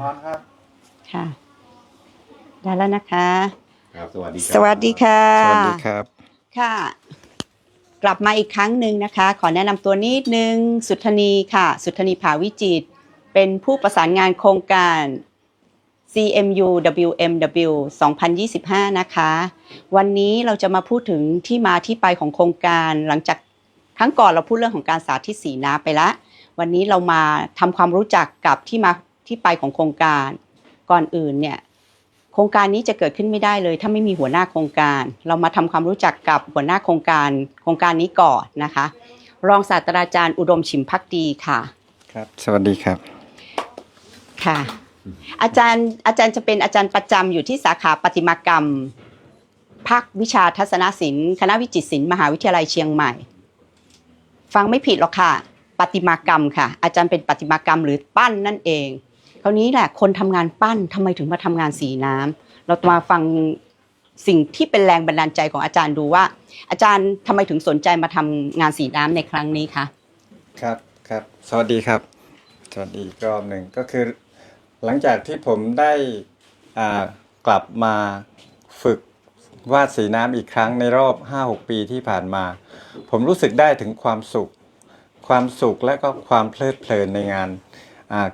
ออนครับ ค่ะ ได้แล้วนะคะ ครับ สวัสดีครับ สวัสดีค่ะ สวัสดีครับ ค่ะ กลับมาอีกครั้งหนึ่งนะคะ ขอแนะนำตัวนิดนึง สุทธนีค่ะ สุทธนีภาวิจิตรเป็นผู้ประสานงานโครงการ CMU WMW 2025 นะคะ วันนี้เราจะมาพูดถึงที่มาที่ไปของโครงการหลังจากครั้งก่อนเราพูดเรื่องของการสาธิตสีน้ำไปแล้ววันนี้เรามาทำความรู้จักกับที่มา ที่ไปของโครงการก่อนอื่นเนี่ยโครงการนี้จะเกิดขึ้นไม่ได้เลย ถ้าไม่มีหัวหน้าโครงการ เรามาทำความรู้จักกับหัวหน้าโครงการโครงการนี้ก่อนนะคะ รองศาสตราจารย์อุดมฉิมพักดีค่ะครับ สวัสดีครับค่ะ อาจารย์อาจารย์จะเป็นอาจารย์ประจำอยู่ที่สาขาประติมากรรมภาควิชาทัศนศิลป์คณะวิจิตรศิลป์มหาวิทยาลัยเชียงใหม่ ฟังไม่ผิดหรอกค่ะประติมากรรมค่ะ อาจารย์เป็นประติมากรรมหรือปั้นนั่นเอง คราวนี้แหละคนทำงานปั้นทำไมถึงมาทำงานสีน้ำเรามาฟังสิ่งที่เป็นแรงบันดาลใจของอาจารย์ดูว่า อาจารย์ทำไมถึงสนใจมาทำงานสีน้ำในครั้งนี้คะครับครับ สวัสดีครับสวัสดีรอบหนึ่งก็คือ หลังจากที่ผมได้อ่ากลับมาฝึกวาดสีน้ำอีกครั้งในรอบ 5-6 ปีที่ผ่านมา ผมรู้สึกได้ถึงความสุข ความสุขและก็ความเพลิดเพลินในงาน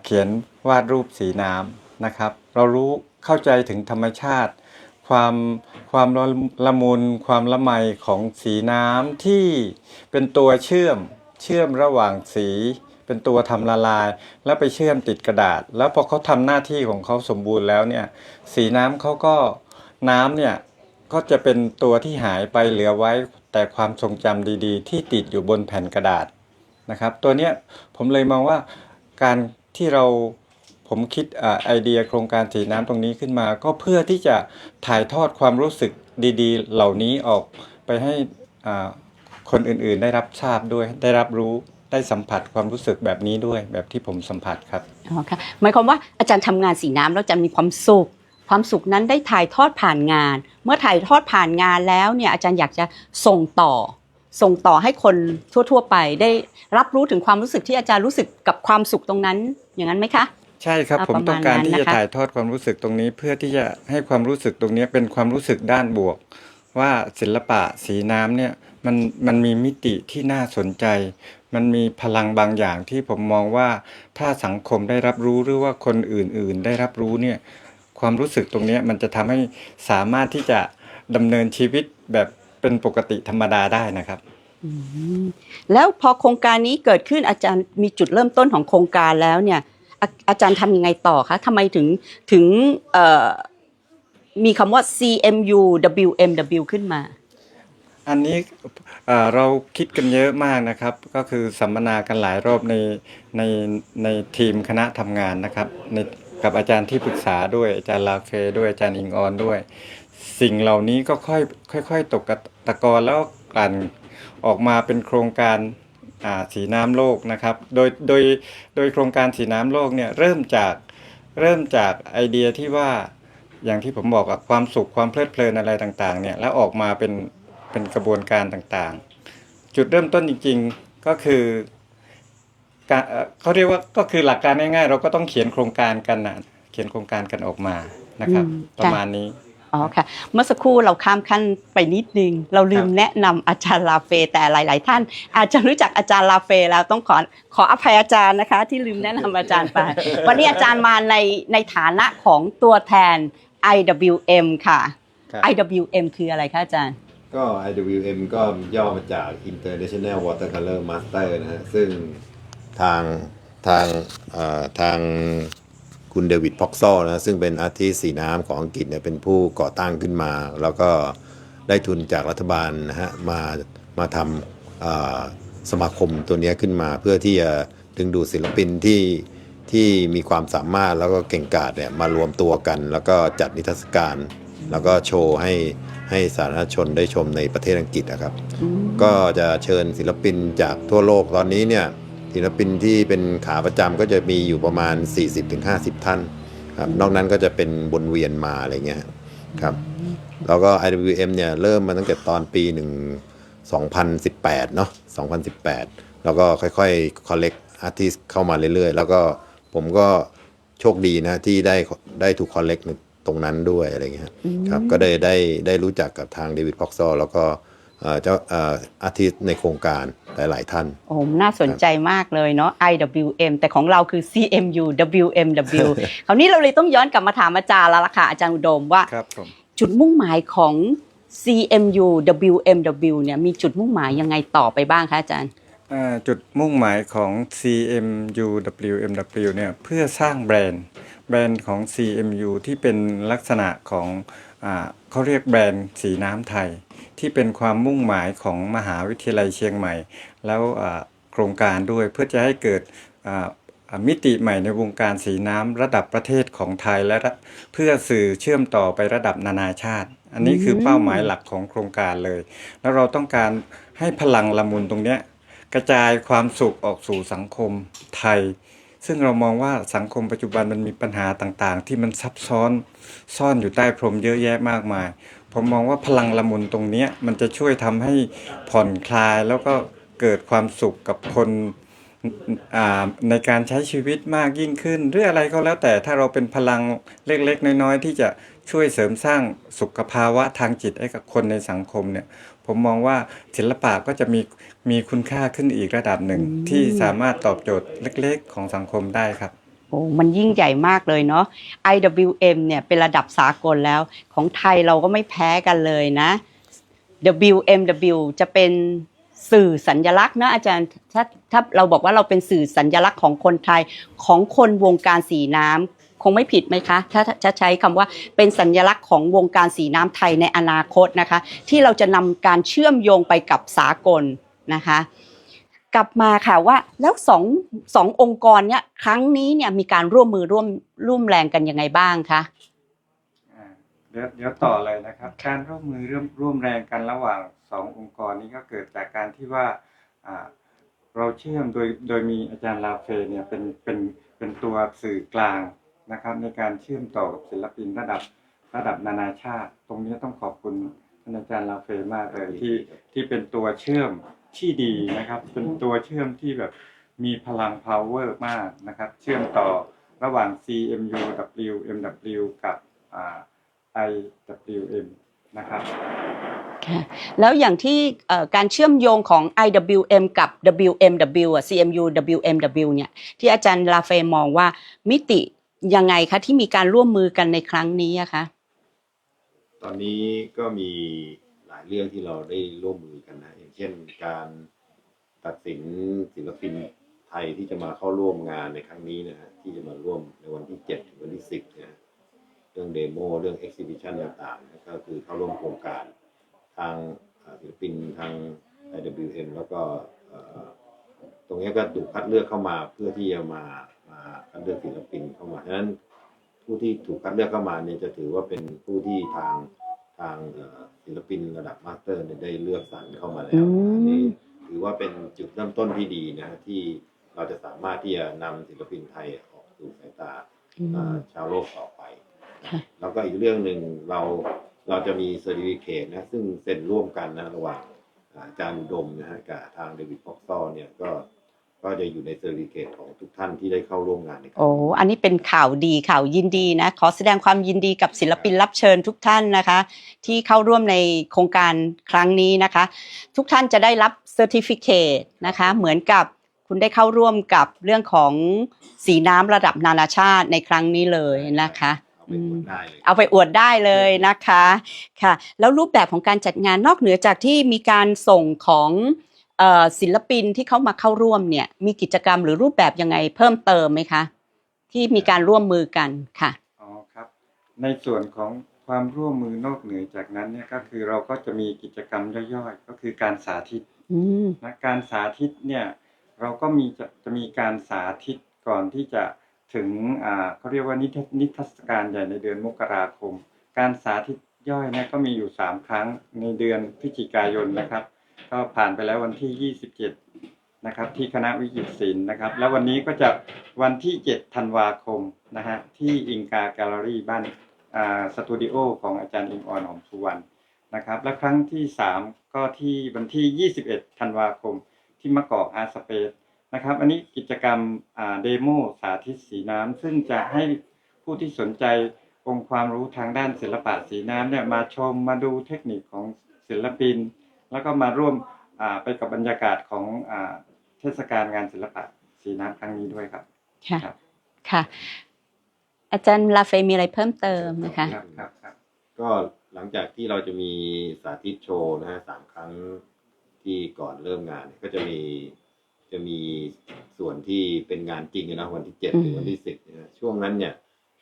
เขียนวาดรูปสีน้ำนะครับ เรารู้เข้าใจถึงธรรมชาติ ความความละละมุนความละไมของสีน้ำที่เป็นตัวเชื่อมเชื่อมระหว่างสี เป็นตัวทำละลาย แล้วไปเชื่อมติดกระดาษ แล้วพอเขาทำหน้าที่ของเขาสมบูรณ์แล้วเนี่ยสีน้ำเขาก็น้ำเนี่ยก็จะเป็นตัวที่หายไปเหลือไว้แต่ความทรงจำดีๆ ที่ติดอยู่บนแผ่นกระดาษนะครับ ตัวเนี้ยผมเลยมองว่าการ ที่เราผมคิดอไอเดียโครงการสีน้ำตรงนี้ขึ้นมา ก็เพื่อที่จะถ่ายทอดความรู้สึกดีๆ เหล่านี้ออกไปให้คนอื่นๆ ได้รับทราบด้วยได้รับรู้ได้สัมผัสความรู้สึกแบบนี้ด้วยแบบที่ผมสัมผัสครับอ๋อค่ะหมายความว่าอาจารย์ทำงานสีน้ำแล้วอาจารย์มีความสุข ความสุขนั้นได้ถ่ายทอดผ่านงาน เมื่อถ่ายทอดผ่านงานแล้วเนี่ยอาจารย์อยากจะส่งต่อ ส่งต่อให้คนทั่ว ๆ ไปได้รับรู้ถึงความรู้สึกที่อาจารย์รู้สึกกับความสุขตรงนั้น อย่างนั้นไหมคะ ใช่ครับอ่าผมต้องการประมาณนั้นที่จะนะคะถ่ายทอดความรู้สึกตรงนี้ เพื่อที่จะให้ความรู้สึกตรงนี้เป็นความรู้สึกด้านบวก ว่าศิลปะสีน้ำเนี่ยมันมันมีมิติที่น่าสนใจ มันมีพลังบางอย่างที่ผมมองว่าถ้าสังคมได้รับรู้หรือว่าคนอื่นๆ ได้รับรู้เนี่ยความรู้สึกตรงเนี้ยมันจะทำให้สามารถที่จะดำเนินชีวิตแบบ เป็นปกติธรรมดาได้นะครับ อืมแล้วพอโครงการนี้เกิดขึ้นอาจารย์มีจุดเริ่มต้นของโครงการแล้วเนี่ย อาอาจารย์ทำยังไงต่อคะทำไมถึงถึงเอ่อมีคำว่า CMU WMW ขึ้นมา อันนี้เอ่อเราคิดกันเยอะมากนะครับ ก็คือสัมมนากันหลายรอบในในในทีมคณะทำงานนะครับในกับอาจารย์ที่ปรึกษาด้วยอาจารย์ลาเฟด้วยอาจารย์อิงออนด้วย สิ่งเหล่านี้ก็ค่อยค่อยๆตกตะกอนแล้วกลั่นออกมาเป็นโครงการอ่าสีน้ำโลกนะครับ โดยโดยโดยโครงการสีน้ำโลกเนี่ยเริ่มจากเริ่มจากไอเดียที่ว่าอย่างที่ผมบอกอะความสุขความเพลิดเพลินอะไรต่างๆเนี่ยแล้วออกมาเป็นเป็นกระบวนการต่างๆ จุดเริ่มต้นจริงๆก็คือการเอ่อเขาเรียกว่าก็คือหลักการง่ายๆ เราก็ต้องเขียนโครงการกันนะเขียนโครงการกันออกมานะครับอืมประมาณนี้ อ๋อค่ะเมื่อสักครู่เราข้ามขั้นไปนิดนึง เราลืมครับแนะนำอาจารย์ลาเฟแต่หลาย ๆ ท่าน อาจจะรู้จักอาจารย์ลาเฟแล้วต้องขอขออภัยอาจารย์นะคะ ที่ลืมแนะนำอาจารย์ไป วันนี้อาจารย์มาในในฐานะของตัวแทน IWM ค่ะครับ IWM คืออะไรคะอาจารย์ก็ IWM ก็ย่อมาจาก International Watercolor Master นะฮะซึ่งทางทางเอ่อทาง คุณเดวิดพ็อกซอนะซึ่งเป็นอาร์ติสสีน้ำของอังกฤษเนี่ยเป็นผู้ก่อตั้งขึ้นมา แล้วก็ได้ทุนจากรัฐบาลนะฮะมามาทำสมาคมตัวนี้ขึ้นมา เพื่อที่จะดึงดูดศิลปินที่ที่มีความสามารถแล้วก็เก่งกาจเนี่ยมารวมตัวกัน แล้วก็จัดนิทรรศการ แล้วก็โชว์ให้ให้สาธารณชนได้ชมในประเทศอังกฤษนะครับ ก็จะเชิญศิลปินจากทั่วโลกตอนนี้เนี่ย ศิลปินที่เป็นขาประจำก็จะมีอยู่ประมาณ 40-50 ท่านครับนอกนั้นก็จะเป็นบนเวียนมาอะไรเงี้ยครับแล้วก็ IWM เนี่ยเริ่มมาตั้งแต่ตอนปีหนึ่ง2018 เนาะ2018 แล้วก็ค่อยๆ collect artist เข้ามาเรื่อยๆ แล้วก็ผมก็โชคดีนะที่ได้ได้ถูกคอลเลกตรงนั้นด้วยอะไรเงี้ยครับก็ได้ได้ได้รู้จักกับทางเดวิดพ็อกซอแล้วก็ เอ่อเจ้าเอ่ออาทิตย์ในโครงการหลาย ๆ ท่านโอ้น่าสนใจมากเลยเนาะ IWM แต่ของเราคือ CMU WMW คราวนี้เราเลยต้องย้อนกลับมาถามอาจารย์แล้วล่ะค่ะอาจารย์อุดมว่าครับผมจุดมุ่งหมายของ CMU WMW เนี่ยมีจุดมุ่งหมายยังไงต่อไปบ้างคะอาจารย์อ่าจุดมุ่งหมายของ CMU WMW เนี่ยเพื่อสร้างแบรนด์ แบรนด์ของ CMU ที่เป็นลักษณะของอ่า เขาเรียกแบรนด์สีน้ำไทย ที่เป็นความมุ่งหมายของมหาวิทยาลัยเชียงใหม่ แล้วโครงการด้วยเพื่อจะให้เกิดมิติใหม่ในวงการสีน้ำระดับประเทศของไทยและเพื่อสื่อเชื่อมต่อไประดับนานาชาติ อันนี้คือเป้าหมายหลักของโครงการเลย แล้วเราต้องการให้พลังละมุนตรงนี้กระจายความสุขออกสู่สังคมไทย ซึ่งเรามองว่าสังคมปัจจุบันมันมีปัญหาต่างๆ ที่มันซับซ้อนซ่อนอยู่ใต้พรมเยอะแยะมากมาย ผมมองว่าพลังละมุนตรงนี้มันจะช่วยทำให้ผ่อนคลายแล้วก็เกิดความสุขกับคนในการใช้ชีวิตมากยิ่งขึ้น หรืออะไรก็แล้วแต่ถ้าเราเป็นพลังเล็กๆ น้อยๆ ที่จะช่วยเสริมสร้างสุขภาวะทางจิตให้กับคนในสังคมเนี่ย ผมมองว่าศิลปะก็จะมีมีคุณค่าขึ้นอีกระดับหนึ่ง ที่สามารถตอบโจทย์เล็กๆ ของสังคมได้ครับโอ้มันยิ่งใหญ่มากเลยเนาะ IWM เนี่ยเป็นระดับสากลแล้วของไทยเราก็ไม่แพ้กันเลยนะ WMW จะเป็นสื่อสัญญลักษณ์นะอาจารย์ถ้าถ้าเราบอกว่าเราเป็นสื่อสัญญลักษณ์ของคนไทยของคนวงการสีน้ำ คงไม่ผิดไหมคะถ้าจะใช้คำว่าเป็นสัญลักษณ์ของวงการสีน้ำไทยในอนาคตนะคะ ที่เราจะนำการเชื่อมโยงไปกับสากลนะคะกลับมาค่ะว่าแล้วสองสององค์กรเนี่ยครั้งนี้เนี่ยมีการร่วมมือร่วมร่วมแรงกันยังไงบ้างคะเดี๋ยวเดี๋ยวต่อเลยนะครับ การร่วมมือร่วมร่วมแรงกันระหว่างสององค์กรนี้ก็เกิดจากการที่ว่าเราเชื่อมโดยโดยมีอาจารย์ลาเฟเนี่ยเป็นเป็นเป็นตัวสื่อกลาง นะครับในการเชื่อมต่อกับศิลปินระดับระดับนานาชาติ ตรงนี้ต้องขอบคุณท่านอาจารย์ลาเฟมากเลยที่ที่เป็นตัวเชื่อมที่ดีนะครับ เป็นตัวเชื่อมที่แบบมีพลัง power มากนะครับ เชื่อมต่อระหว่าง CMU WMW กับอ่า IWM นะครับค่ะแล้วอย่างที่เอ่อการเชื่อมโยงของ IWM กับ WMW อะ CMU WMW เนี่ยที่อาจารย์ลาเฟมองว่ามิติ ยังไงคะที่มีการร่วมมือกันในครั้งนี้อะคะ ตอนนี้ก็มีหลายเรื่องที่เราได้ร่วมมือกันนะ อย่างเช่นการตัดสินศิลปินไทยที่จะมาเข้าร่วมงานในครั้งนี้นะฮะที่จะมาร่วมในวันที่7ถึงวันที่10นะเรื่องเดโมเรื่องเอ็กซิบิชันต่างๆนะก็คือเข้าร่วมโครงการทางศิลปินทาง IWM แล้วก็ตรงนี้ก็ถูกคัดเลือกเข้ามาเพื่อที่จะมา คัดเลือกศิลปินเข้ามาฉะนั้นผู้ที่ถูกคัดเลือกเข้ามาเนี่ยจะถือว่าเป็นผู้ที่ทางทางเอ่อศิลปินระดับมาสเตอร์เนี่ยได้เลือกสรรเข้ามาแล้วอันนี้ถือว่าเป็นจุดเริ่มต้นที่ดีนะที่เราจะสามารถที่จะนำศิลปินไทยออกสู่สายตาเอ่อชาวโลกต่อไปค่ะแล้วก็อีกเรื่องหนึ่งเราเราจะมีเซอร์ติฟิเคตนะซึ่งเซ็นร่วมกันนะระหว่างอาจารย์อุดมนะฮะกับทางเดวิดพ็อกซอเนี่ยก็ ก็จะอยู่ในเซอร์ติฟิเคตของทุกท่านที่ได้เข้าร่วมงานในครั้งโอ้นี้อันนี้เป็นข่าวดีข่าวยินดีนะ ขอแสดงความยินดีกับศิลปินรับเชิญทุกท่านนะคะ ที่เข้าร่วมในโครงการครั้งนี้นะคะ ทุกท่านจะได้รับเซอร์ติฟิเคตนะคะ เหมือนกับคุณได้เข้าร่วมกับเรื่องของสีน้ำระดับนานาชาติในครั้งนี้เลยนะคะ เอาไปอวดได้เลย เอาไปอวดได้เลยนะคะค่ะ แล้วรูปแบบของการจัดงานนอกเหนือจากที่มีการส่งของเอ่อ ศิลปินที่เขามาเข้าร่วมเนี่ยมีกิจกรรมหรือรูปแบบยังไงเพิ่มเติมไหมคะ ที่มีการร่วมมือกันค่ะอ๋อครับ ในส่วนของความร่วมมือนอกเหนือจากนั้นเนี่ยก็คือเราก็จะมีกิจกรรมย่อยๆ ก็คือการสาธิตอืมนะการสาธิตเนี่ยเราก็มีจะจะมีการสาธิตก่อนที่จะถึงอ่าเขาเรียกว่านิทรรศนิทรรศการใหญ่ในเดือนมกราคม การสาธิตย่อยเนี่ยก็มีอยู่ 3 ครั้งในเดือนพฤศจิกายนนะครับ ก็ผ่านไปแล้ววันที่ 27 นะครับ ที่คณะวิจิตรศิลป์นะครับ แล้ววันนี้ก็จะวันที่ 7 ธันวาคมนะฮะที่อิงกาแกลเลอรี่บ้านสตูดิโอของอาจารย์อิงออนหอมสุวรรณนะครับ และครั้งที่ 3 ก็ที่วันที่ 21 ธันวาคมที่มะกอกอาร์สเปซนะครับ อันนี้กิจกรรมเดโมสาธิตสีน้ำซึ่งจะให้ผู้ที่สนใจองค์ความรู้ทางด้านศิลปะสีน้ำเนี่ยมาชมมาดูเทคนิคของศิลปิน แล้วก็มาร่วมอ่าไปกับบรรยากาศของอ่าเทศกาลงานศิลปะสีน้ำครั้งนี้ด้วยครับค่ะครับค่ะ อาจารย์ลาเฟมีอะไรเพิ่มเติมนะคะครับครับครับก็หลังจากที่เราจะมีสาธิตโชว์นะฮะสามครั้งที่ก่อนเริ่มงานเนี่ยก็จะมีจะมีส่วนที่เป็นงานจริงนะวันที่เจ็ดอืมถึงวันที่สิบนะฮะช่วงนั้นเนี่ย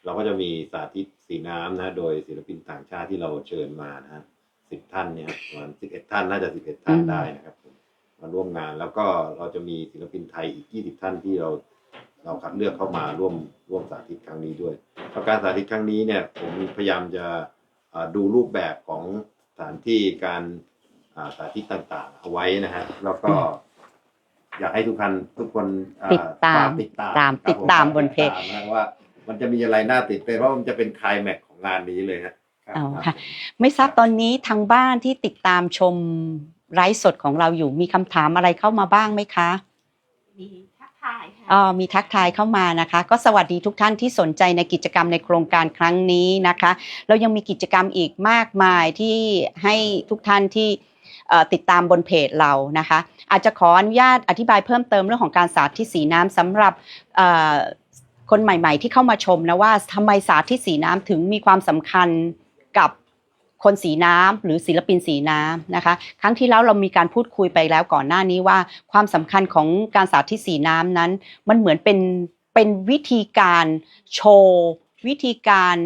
เราก็จะมีสาธิตสีน้ำนะ โดยศิลปินต่างชาติที่เราเชิญมานะฮะ สิบท่านเนี่ยประมาณสิบเอ็ดท่านน่าจะสิบเอ็ดท่านได้นะครับผมมาร่วมงานแล้วก็เราจะมีศิลปินไทยอีกยี่สิบท่านที่เราเราคัดเลือกเข้ามาร่วมร่วมสาธิตครั้งนี้ด้วยแล้วการสาธิตครั้งนี้เนี่ยผมพยายามจะอ่าดูรูปแบบของสถานที่การอ่าสาธิตต่างๆ เอาไว้นะฮะแล้วก็ อยากให้ทุกท่านทุกคนอ่ติดตามฝกติดตามตามครับติดตามผบนเพจติดตามนะว่า มันจะมีอะไรน่าติดเป็นเพราะมันจะเป็นไคลายแม็กซ์ของงานนี้เลยฮะครับ เอาค่ะไม่ทราบตอนนี้ทางบ้านที่ติดตามชมไลฟ์สดของเราอยู่มีคำถามอะไรเข้ามาบ้างไหมคะมีทักทายค่ะอ๋อมีทักทายเข้ามานะคะ ก็สวัสดีทุกท่านที่สนใจในกิจกรรมในโครงการครั้งนี้นะคะ เรายังมีกิจกรรมอีกมากมายที่ให้ทุกท่านที่เอ่อติดตามบนเพจเรานะคะ อาจจะขออนุญาตอธิบายเพิ่มเติมเรื่องของการสาธิตสีน้ำสำหรับเอ่อคนใหม่ ๆ ที่เข้ามาชมนะว่าทำไมสาธิตสีน้ำถึงมีความสำคัญ กับคนสีน้ำหรือศิลปินสีน้ำนะคะ ครั้งที่แล้วเรามีการพูดคุยไปแล้วก่อนหน้านี้ว่า ความสำคัญของการสาธิตสีน้ำนั้น มันเหมือนเป็นเป็นวิธีการโชว์วิธีการ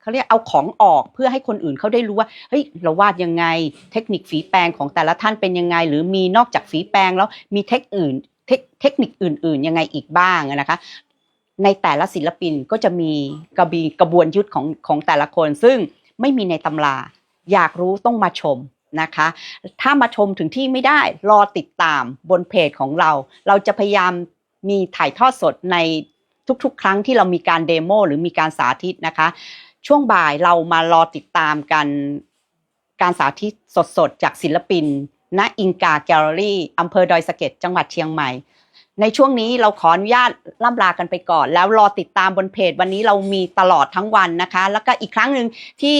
เขาเรียกเอาของออกเพื่อให้คนอื่นเขาได้รู้ว่าเฮ้ยเราวาดยังไง เทคนิคฝีแปรงของแต่ละท่านเป็นยังไง หรือมีนอกจากฝีแปรงแล้วมีเทคอื่นเทคนิคอื่น ๆ ยังไงอีกบ้างนะคะ ในแต่ละศิลปินก็จะมีกระบีกระบวนยุทธของของแต่ละคน ซึ่งไม่มีในตำรา อยากรู้ต้องมาชมนะคะ ถ้ามาชมถึงที่ไม่ได้รอติดตามบนเพจของเรา เราจะพยายามมีถ่ายทอดสดในทุกๆ ครั้งที่เรามีการเดโมหรือมีการสาธิตนะคะ ช่วงบ่ายเรามารอติดตามกันการสาธิตสดๆ จากศิลปิน ณอิงกาแกลเลอรี่อำเภอดอยสะเก็ดจังหวัดเชียงใหม่ ในช่วงนี้เราขออนุญาตล่ำลากันไปก่อน แล้วรอติดตามบนเพจวันนี้เรามีตลอดทั้งวันนะคะ แล้วก็อีกครั้งหนึ่งที่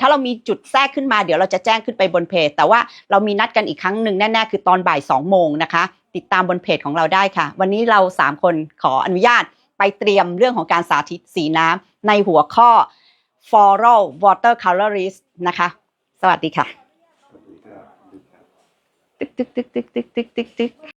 ถ้าเรามีจุดแทรกขึ้นมาเดี๋ยวเราจะแจ้งขึ้นไปบนเพจ แต่ว่าเรามีนัดกันอีกครั้งหนึ่งแน่ๆคือตอนบ่าย2โมงนะคะ ติดตามบนเพจของเราได้ค่ะ วันนี้เรา 3 คนขออนุญาตไปเตรียมเรื่องของการสาธิตสีน้ำในหัวข้อ floral watercolorist นะคะ สวัสดีค่ะตึกตึกตึกตึกตึกตึกตึก